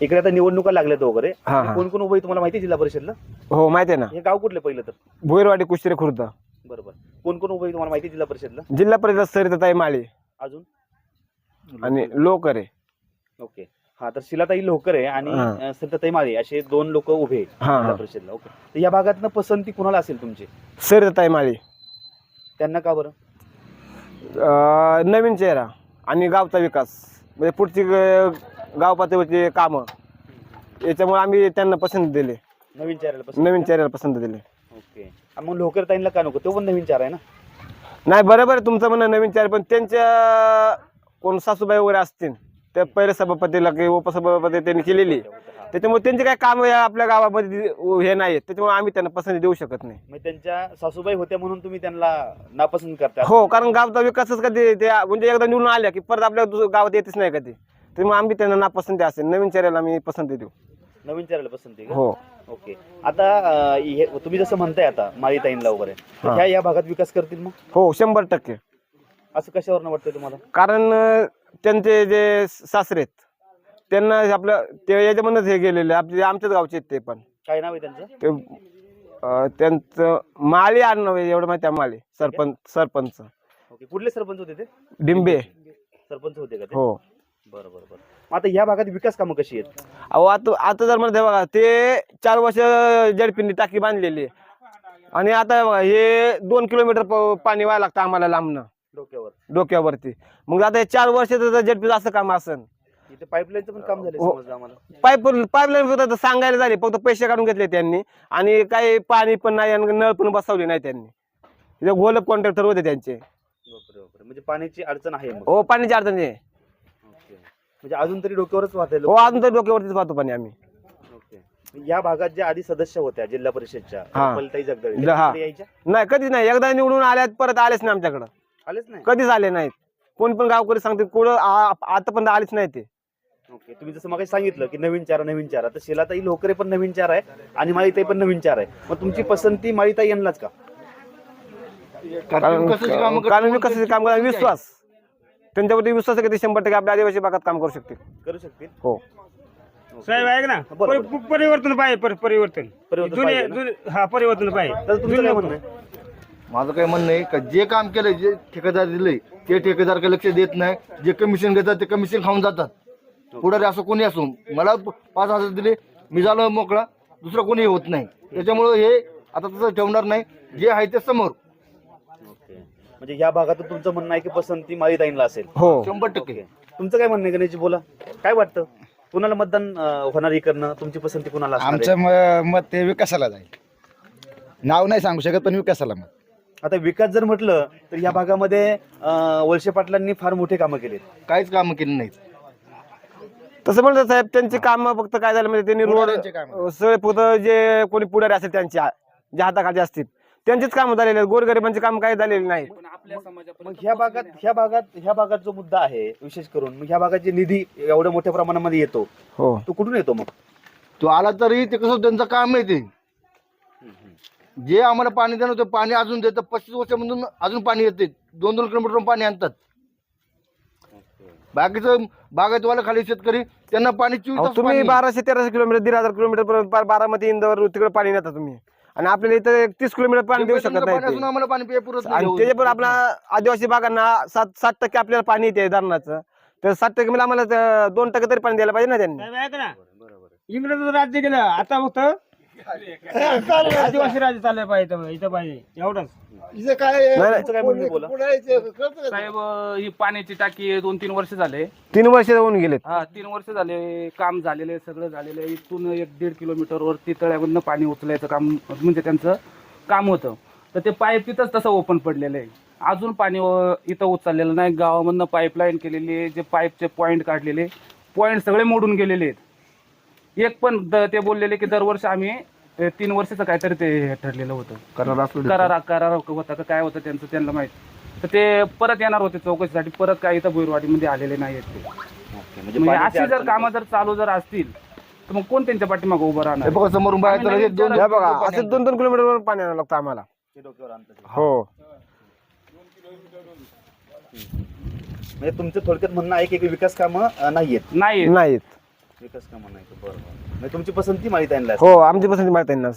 इकडे आता निवडणुका लागल्यात वगैरे. हा, हा. कोण कोण उभं आहे तुम्हाला माहिती आहे जिल्हा परिषदला? हो माहिती आहे ना. हे गाव कुठलं पहिलं तर? भोईरवाडी कुस्तिरे खुर्द. बरोबर. कोण कोण उभं आहे तुम्हाला माहिती आहे जिल्हा परिषदला? जिल्हा परिषद सरिताताई माळी. अजून? आणि लोकरे ओके. हा तर शिलाताई लोकर आहे आणि हा. अं, माळी असे दोन लोक उभे आहे हा जिल्हा हा परिषदला. ओके. तर या भागातनं पसंती कुणाला असेल तुमची? सरिताताई माळी. त्यांना का बरं? अं, नवीन चेहरा आणि गावचा विकास. म्हणजे पुढची ग- गाव पातळीवरची कामं. याच्यामुळे आम्ही त्यांना पसंत दिले. नवीन चेहऱ्याला पसंत नवीन चेहऱ्याला पसंत दिले. ओके. आणि मग लोकर ताईंना का नको? तो पण नवीन चेहरा आहे ना? नाही बरोबर आहे तुमचं म्हणणं नवीन चेहरा पण त्यांच्या कोण सासूबाई वगैरे असतील ते पहिले सभापतीला किंवा उपसभापती त्यांनी केलेली. त्याच्यामुळे त्यांचे काय काम आपल्या गावामध्ये हे नाही त्याच्यामुळे आम्ही त्यांना पसंती देऊ शकत नाही. मग त्यांच्या सासूबाई होत्या म्हणून तुम्ही त्यांना नापसंत करता? हो कारण गावचा विकासच कधी ते म्हणजे एकदा निवडून आल्या की परत आपल्या दुस- गावात येतच नाही कधी. त्यामुळे आम्ही त्यांना नापसंती असेल नवीन चेहऱ्याला आम्ही पसंती देऊ. नवीन चेहऱ्याला पसंती का? हो. ओके. आता अं, हे तुम्ही जसं म्हणताय आता माळी ताईंला वगैरे तर. ह्या या भागात विकास करतील मग? हो शंभर टक्के. असं कशावरनं वाटतंय तुम्हाला? कारण अं, त्यांचे जे सासरे आहेत त्यांना आपलं ते याच्यामधूनच हे गेलेले आपले आमच्याच गावचे आहेत ते पण. काय नाव आहे त्यांचं? ते अं, त्यांचं माळी आडनाव आहे एवढं माहिती आहे माळी सरपंच सरपंच. ओके. कुठले सरपंच होते ते? डिंबे. सरपंच होते का ते? हो. बरं बरं बरं मग आता ह्या भागात विकास कामं कशी आहेत? अहो आता आता जर म्हणते बघा ते चार वर्ष जडपिंडी टाकी बांधलेली. आहे. आणि आता बघा हे दोन किलोमीटर प- पाणी व्हायला लागतं आम्हाला लांबनं. डोक्यावर. डोक्यावरती. मग आता हे चार वर्ष जडपीचं असं काम असन. इथे पाईपलाईनचं पण काम झालं हो. आम्हाला. पाईप पाईपलाईन सांगायला झाले. फक्त पैसे काढून घेतले त्यांनी. आणि काही पाणी पण नाही आणि नळ पण बसवली नाही त्यांनी. गोलप कॉन्ट्रॅक्टर होते त्यांचे. बापरे बापरे. म्हणजे पाण्याची अडचण आहे मग. हो पाण्याची अडचण आहे. म्हणजे अजून तरी डोक्यावरच वाहतंय हो अजून तर डोक्यावरतीच पाहतो पाणी आम्ही. ओके. या भागात ज्या आधी सदस्य होत्या जिल्हा परिषदच्या हा. पलताई जगदळे त्या हा. यायच्या? नाही कधीच नाही. एकदा निवडून आल्यात परत आलेच नाही आमच्याकडं. आलेच नाही? कधीच आले नाहीत. कोणी पण गावकरी सांगते कुठं आतापर्यंत आलेच नाही ते. ओके. तुम्ही जसं मग सांगितलं की नवीन चारा नवीन चारा. तर शिलाताई लोकरे पण नवीन चार आहे आणि माळीताई पण नवीन चार आहे. मग तुमची पसंती माळीताई यांनाच का? कारण कारण विकासाचे काम करा विश्वास. त्यांच्यावरती विश्वास आहे की ते शंभर टक्के आपल्या आदिवासी भागात काम करू शकतील? करू शकतील. हो. साहेब ऐक ना. बरोबर. परि- परिवर्तन पाहिजे पर- परिवर्तन. परिवर्तन जुने पाहिजे ना? जुने- हा परिवर्तन पाहिजे. तर तुमचं काय म्हणणं आहे? माझं काय म्हणणं आहे का जे काम केलंय जे ठेकेदार दिलंय ते ठेकेदार काही लक्ष देत नाही. जे कमिशन घेतात ते कमिशन खाऊन जातात. पुढारी असं कोणी असो. मला प- पाच हजार दिले मी झालो मोकळा. दुसरं कोणी होत नाही. त्याच्यामुळं हे आता तसं ठेवणार नाही. जे आहे ते समोर. म्हणजे या भागातून तुमचं म्हणणं आहे की पसंती माळीताईंना असेल. हो. शंभर टक्के. तुमचं काय म्हणणं आहे गणेशजी? बोला. काय वाटतं? कुणाला मतदान अं, होणार इकडनं तुमची पसंती कुणाला असणार आहे? आमचं म- मत ते विकासाला जाईल. नाव नाही सांगू शकत पण विकासाला मत. आता विकास जर म्हटलं तर या भागामध्ये अं, वळसे पाटलांनी फार मोठे कामं केलेत. काहीच कामं केली नाहीत. तसं म्हणतात साहेब त्यांची काम फक्त काय झालं म्हणजे त्यांनी रोड पुढाऱ्यांची कामं. सगळे फक्त जे कोणी पुढारी असेल त्यांच्या जे हाताखाली असतील. त्यांचीच कामं झालेली आहेत. गोरगरिबांची काम काही झालेली नाही मग ह्या भागात ह्या भागात ह्या भागात जो मुद्दा आहे विशेष करून मग ह्या भागात जे निधी एवढ्या मोठ्या प्रमाणामध्ये येतो हो. तो कुठून येतो मग? तो आला तरी ते कसं त्यांचं काम आहे ते. जे आम्हाला पाणी देणं ते पाणी अजून देतं पस्तीस वर्षामधून अजून पाणी येते. दोन दोन किलोमीटर पाणी आणतात. बाकीचं बागायतवाला खाली शेतकरी त्यांना पाणी चोवीस अहो, तास तुम्ही पाणी. बाराशे तेराशे किलोमीटर दीड हजार किलोमीटर पर्यंत पार बारामती इंदोर तिकडे पाणी नेता तुम्ही. आणि आपल्याला इथं एक तीस किलोमीटर पाणी देऊ शकत नाही ते. आम्हाला पाणी पे- पुरत आणि नाही. त्याचे पण आपल्या आदिवासी भागांना सात सात टक्के आपल्याला पाणी येते धरणाचं. तर सात टक्के म्हणजे आम्हाला ते दोन टक्के तरी पाणी द्यायला पाहिजे ना त्यांनी. साहेब ऐक ना. इंग्रज राज्य केलं आता फक्त आदिवासी राज्य चाललं पाहिजे इथं- इथं पाहिजे एवढंच. नाही. तुमचं काय म्हणणं साहेब अं, ही पाण्याची टाकी दोन तीन वर्ष झाले. तीन वर्ष होऊन गेलेत. हा तीन वर्ष झाले काम झालेले सगळं झालेलं आहे. इथून एक दीड किलोमीटरवरती तळ्यामधनं पाणी उचलायचं काम म्हणजे त्यांचं काम होतं. तर ते पाईप तिथंच तसं ओपन पडलेलं आहे. अजून पाणी अं, इथं उचललेलं नाही. गावामधनं पाईपलाईन केलेली आहे जे पाईपचे पॉईंट काढलेले पॉईंट सगळे मोडून गेलेले आहेत. एक पण द- ते बोललेले की दरवर्षी आम्ही अं, तीन वर्षाचं काहीतरी ते ठरलेलं होतं. करार. करार करार होता का काय होतं त्यांचं त्यांना माहीत. तर ते परत येणार होते चौकशीसाठी परत काय इथं भुईरवाडीमध्ये आलेले नाही आहेत ते. म्हणजे म्हणजे पाण्याची अशी जर अडचण कामं जर चालू जर असतील तर मग कोण त्यांच्या पाठीमागे उभं हे राहणार बघा समोरून बाहेर तर हे दोन हे बघा असे दोन दोन किलोमीटर पाणी आणावं लागतं आम्हाला. ते डोक्यावर आणतात. हो. म्हणजे तुमचं थोडक्यात म्हणणं आहे की विकास कामं अं, नाहीयेत. नाही नाहीत विकास कामं नाही का? बरं बरं म्हणजे तुमची पसंती माळीताईंना असेल. हो आमची पसंती माहिती आहे ना